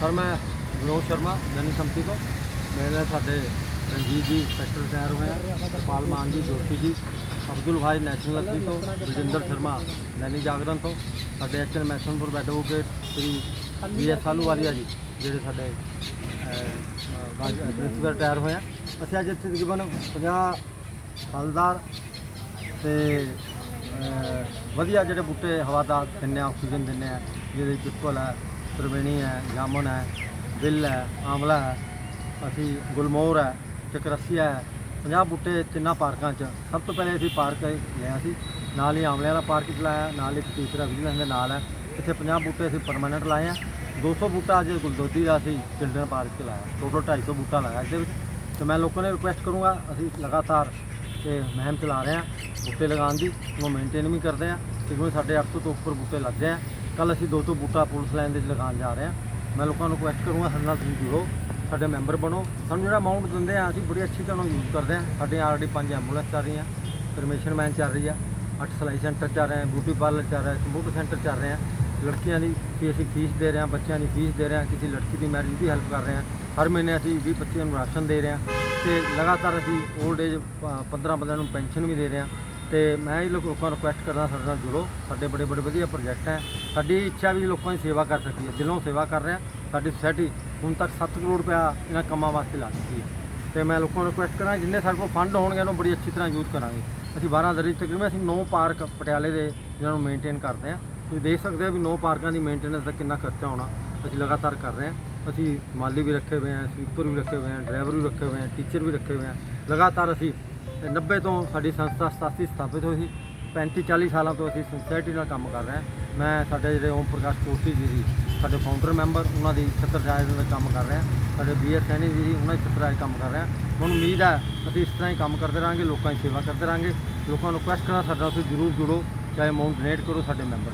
Sir, ਮੈਂ ਵਿਨੋਦ ਸ਼ਰਮਾ ਜਨੀ ਸੰਪਤੀ ਤੋਂ। ਮੇਰੇ ਨਾਲ ਸਾਡੇ ਰਣਜੀਤ ਜੀ ਸੈਕਟਰ ਰਿਟਾਇਰ ਹੋਏ ਆ। ਪਾਲ ਮਾਨ ਜੀ, ਜੋਸ਼ੀ ਜੀ, ਅਬਦੁਲ ਭਾਈ ਨੈਸ਼ਨਲ ਅਥਲੀ ਤੋਂ ਰਜਿੰਦਰ ਸ਼ਰਮਾ, ਨੈਨੀ ਜਾਗਰਣ ਤੋਂ। ਸਾਡੇ HN ਮੈਸਨਪੁਰ advocate Shri B S Ahluwalia ji, ਜਿਹੜੇ ਸਾਡੇ ਪ੍ਰਿੰਸੀਪਲ ਰਿਟਾਇਰ ਹੋਏ ਆ। ਅਸੀਂ ਅੱਜ ਇੱਥੇ ਤਕਰੀਬਨ 50 ਫਲਦਾਰ ਤੇ ਵਧੀਆ ਜਿਹੜੇ ਬੂਟੇ ਹਵਾਦਾਰ ਦਿੰਦੇ ਆ, ਆਕਸੀਜਨ ਦਿੰਦੇ ਆ, ਜਿਹਦੇ ਪਿੱਪਲ ਹੈ ਤਰਵੇਣੀ ਹੈ ਜਾਮਨ ਹੈ ਬਿੱਲ ਹੈ ਆਮਲਾ ਹੈ, ਅਸੀਂ ਗੁਲਮੋਰ ਹੈ ਚਕਰਸੀਆ ਹੈ 50 ਬੂਟੇ ਤਿੰਨਾਂ ਪਾਰਕਾਂ 'ਚ। ਸਭ ਤੋਂ ਪਹਿਲੇ ਅਸੀਂ ਪਾਰਕ ਲਿਆ ਸੀ। ਨਾਲ ਹੀ ਆਮਲੇ ਵਾਲਾ ਪਾਰਕ ਚਲਾਇਆ, ਨਾਲ ਇੱਕ ਤੀਸਰਾ ਵਿਜੀਲੈਂਸ ਦੇ ਨਾਲ ਹੈ। ਇੱਥੇ 50 ਬੂਟੇ ਅਸੀਂ ਪਰਮਾਨੈਂਟ ਲਾਏ ਆ। 200 ਬੂਟਾ ਅੱਜ ਗੁਲਦੋਦੀ ਦਾ ਅਸੀਂ ਚਿਲਡਰਨ ਪਾਰਕ 'ਚ ਲਾਇਆ। ਟੋਟਲ 250 ਬੂਟਾ ਲਾਇਆ ਇਹਦੇ ਵਿੱਚ। ਤੇ ਮੈਂ ਲੋਕਾਂ ਨੇ ਰਿਕੁਐਸਟ ਕਰੂੰਗਾ, ਅਸੀਂ ਲਗਾਤਾਰ ਤੇ ਮਹਿਮ ਚਲਾ ਰਹੇ ਹਾਂ ਬੂਟੇ ਲਗਾਉਣ ਦੀ। ਉਹ ਮੇਨਟੇਨ ਵੀ ਕਰਦੇ ਹਾਂ। ਕਿਉਂਕਿ ਸਾਡੇ 800 ਤੋਂ ਉੱਪਰ ਬੂਟੇ ਲੱਗਦੇ ਆ। ਕੱਲ ਅਸੀਂ ਦੋ ਤੋਂ ਬੂਟਾ ਪੁਲਿਸ ਲਾਈਨ ਦੇ ਲਗਾਉਣ ਜਾ ਰਹੇ ਹਾਂ। ਮੈਂ ਲੋਕਾਂ ਨੂੰ ਰਿਕੁਐਸਟ ਕਰੂੰਗਾ ਸਾਡੇ ਨਾਲ ਤੁਸੀਂ ਜੁੜੋ, ਸਾਡੇ ਮੈਂਬਰ ਬਣੋ। ਸਾਨੂੰ ਜਿਹੜਾ ਅਮਾਉਂਟ ਦਿੰਦੇ ਆ, ਅਸੀਂ ਬੜੀ ਅੱਛੀ ਤਰ੍ਹਾਂ ਯੂਜ਼ ਕਰਦੇ ਹਾਂ। ਸਾਡੇ ਆਲਰੇਡੀ ਪੰਜ ਐਂਬੂਲੈਂਸ ਚੱਲ ਰਹੀਆਂ ਪਰਮਿਸ਼ਨ ਮੈਨ ਚੱਲ ਰਹੀ ਆ। ਅੱਠ ਸਿਲਾਈ ਸੈਂਟਰ ਚੱਲ ਰਹੇ ਆ ਬਿਊਟੀ ਪਾਰਲਰ ਚੱਲ ਰਿਹਾ ਕੰਪਿਊਟਰ ਸੈਂਟਰ ਚੱਲ ਰਹੇ ਆ। ਲੜਕੀਆਂ ਦੀ ਵੀ ਅਸੀਂ ਫੀਸ ਦੇ ਰਹੇ ਹਾਂ, ਬੱਚਿਆਂ ਦੀ ਫੀਸ ਦੇ ਰਹੇ ਹਾਂ, ਕਿਸੇ ਲੜਕੀ ਦੀ ਮੈਰਿਜ ਦੀ ਹੈਲਪ ਕਰ ਰਹੇ ਹਾਂ। ਹਰ ਮਹੀਨੇ ਅਸੀਂ 20 ਬੱਚਿਆਂ ਨੂੰ ਰਾਸ਼ਨ ਦੇ ਰਹੇ ਹਾਂ ਤੇ ਲਗਾਤਾਰ ਅਸੀਂ 올ਡ ਏਜ 15 ਬੰਦਿਆਂ ਨੂੰ ਪੈਨਸ਼ਨ ਵੀ ਦੇ ਰਹੇ ਹਾਂ। ਤੇ ਮੈਂ ਇਹ ਲੋਕਾਂ ਨੂੰ ਰਿਕੁਐਸਟ ਕਰਦਾ ਸਾਡੇ ਨਾਲ ਜੁੜੋ। ਸਾਡੇ ਬੜੇ ਬੜੇ ਵਧੀਆ ਪ੍ਰੋਜੈਕਟ ਹੈ। ਸਾਡੀ ਇੱਛਾ ਵੀ ਲੋਕਾਂ ਦੀ ਸੇਵਾ ਕਰ ਸਕੀਏ। ਦਿਲੋਂ ਸੇਵਾ ਕਰ ਰਹੇ। ਹਾਂ ਸਾਡੀ ਸੁਸਾਇਟੀ ਹੁਣ ਤੱਕ 7 ਕਰੋੜ ਰੁਪਇਆ ਇਹਨਾਂ ਕੰਮਾਂ ਵਾਸਤੇ ਲਾ ਚੁੱਕੀ ਹੈ। ਤੇ ਮੈਂ ਲੋਕਾਂ ਨੂੰ ਰਿਕੁਐਸਟ ਕਰਾਂ, ਜਿੰਨੇ ਸਾਡੇ ਕੋਲ ਫੰਡ ਹੋਣਗੇ ਉਹਨੂੰ ਬੜੀ ਅੱਛੀ ਤਰ੍ਹਾਂ ਯੂਜ਼ ਕਰਾਂਗੇ। ਅਸੀਂ 12 ਦਰੀ ਤਕਰੀਬਨ ਅਸੀਂ 9 ਪਾਰਕ ਪਟਿਆਲੇ ਦੇ ਜਿਹਨਾਂ ਨੂੰ ਮੇਨਟੇਨ ਕਰਦੇ ਹਾਂ। ਤੁਸੀਂ ਦੇਖ ਸਕਦੇ ਹੋ ਵੀ 9 ਪਾਰਕਾਂ ਦੀ ਮੇਨਟੇਨੈਂਸ ਦਾ ਕਿੰਨਾ ਖਰਚਾ ਹੋਣਾ ਅਸੀਂ ਲਗਾਤਾਰ ਕਰ ਰਹੇ ਹਾਂ। ਅਸੀਂ ਮਾਲੀ ਵੀ ਰੱਖੇ ਹੋਏ ਹਾਂ ਸਵੀਪਰ ਵੀ ਰੱਖੇ ਹੋਏ ਹਾਂ ਡਰਾਈਵਰ ਵੀ ਰੱਖੇ ਹੋਏ ਹਾਂ ਟੀਚਰ ਵੀ ਰੱਖੇ ਹੋਏ ਹਾਂ। ਲਗਾਤਾਰ ਅਸੀਂ 90 ਤੋਂ ਸਾਡੀ ਸੰਸਥਾ 87 ਸਥਾਪਿਤ ਹੋਈ ਸੀ। 35 40 ਸਾਲਾਂ ਤੋਂ ਅਸੀਂ ਸੁਸਾਇਟੀ ਨਾਲ ਕੰਮ ਕਰ ਰਹੇ ਹਾਂ। ਮੈਂ ਸਾਡੇ ਜਿਹੜੇ ਓਮ ਪ੍ਰਕਾਸ਼ ਕੋਸ਼ੀ ਜੀ ਸੀ ਸਾਡੇ ਫਾਊਂਡਰ ਮੈਂਬਰ ਉਹਨਾਂ ਦੀ ਛਤਰਛਾਇਆ ਦੇ ਕੰਮ ਕਰ ਰਹੇ ਹਾਂ। ਸਾਡੇ ਬੀ ਐਸ ਸੈਣੀ ਜੀ ਸੀ ਉਹਨਾਂ ਦੀ ਛਤਰਛਾਇਆ ਕੰਮ ਕਰ ਰਹੇ ਹਾਂ। ਮੈਨੂੰ ਉਮੀਦ ਹੈ, ਅਸੀਂ ਇਸ ਤਰ੍ਹਾਂ ਹੀ ਕੰਮ ਕਰਦੇ ਰਹਾਂਗੇ, ਲੋਕਾਂ ਦੀ ਸੇਵਾ ਕਰਦੇ ਰਹਾਂਗੇ। ਲੋਕਾਂ ਨੂੰ ਰਿਕੁਐਸਟ ਕਰਨਾ ਸਾਡਾ ਤੁਸੀਂ ਜ਼ਰੂਰ ਜੁੜੋ, ਚਾਹੇ ਅਮਾਊਂਟ ਡੋਨੇਟ ਕਰੋ ਸਾਡੇ ਮੈਂਬਰ